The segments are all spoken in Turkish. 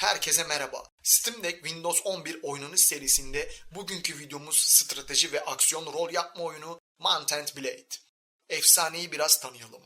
Herkese merhaba. Steam Deck Windows 11 oynanış serisinde bugünkü videomuz strateji ve aksiyon rol yapma oyunu Mount Blade. Efsaneyi biraz tanıyalım.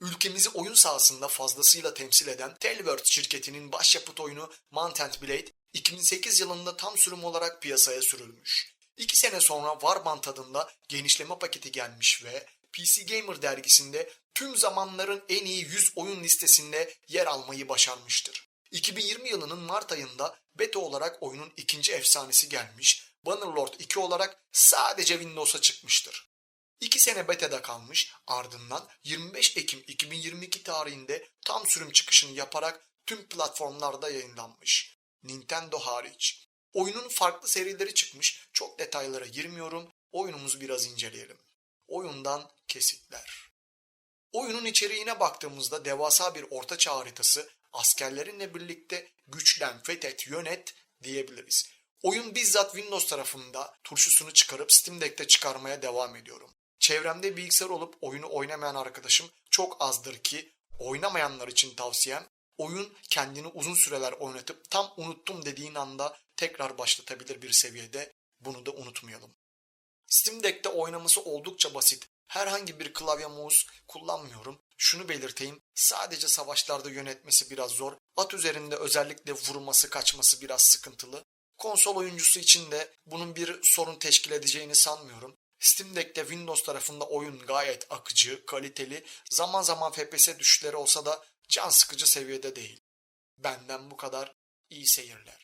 Ülkemizi oyun sahasında fazlasıyla temsil eden Tailwords şirketinin başyapıt oyunu Mount Blade 2008 yılında tam sürüm olarak piyasaya sürülmüş. İki sene sonra Warband adında genişleme paketi gelmiş ve PC Gamer dergisinde tüm zamanların en iyi 100 oyun listesinde yer almayı başarmıştır. 2020 yılının Mart ayında beta olarak oyunun ikinci efsanesi gelmiş, Bannerlord 2 olarak sadece Windows'a çıkmıştır. 2 sene beta'da kalmış ardından 25 Ekim 2022 tarihinde tam sürüm çıkışını yaparak tüm platformlarda yayınlanmış. Nintendo hariç. Oyunun farklı serileri çıkmış. Çok detaylara girmiyorum. Oyunumuzu biraz inceleyelim. Oyundan kesitler. Oyunun içeriğine baktığımızda devasa bir ortaçağ haritası askerlerinle birlikte güçlen, fethet, yönet diyebiliriz. Oyun bizzat Windows tarafında turşusunu çıkarıp Steam Deck'te çıkarmaya devam ediyorum. Çevremde bilgisayar olup oyunu oynamayan arkadaşım çok azdır ki oynamayanlar için tavsiyem oyun kendini uzun süreler oynatıp tam unuttum dediğin anda tekrar başlatabilir bir seviyede. Bunu da unutmayalım. Steam Deck'te oynaması oldukça basit. Herhangi bir klavye mouse kullanmıyorum. Şunu belirteyim. Sadece savaşlarda yönetmesi biraz zor. At üzerinde özellikle vurması kaçması biraz sıkıntılı. Konsol oyuncusu için de bunun bir sorun teşkil edeceğini sanmıyorum. Steam Deck'te Windows tarafında oyun gayet akıcı, kaliteli, zaman zaman FPS düşüşleri olsa da can sıkıcı seviyede değil. Benden bu kadar. İyi seyirler.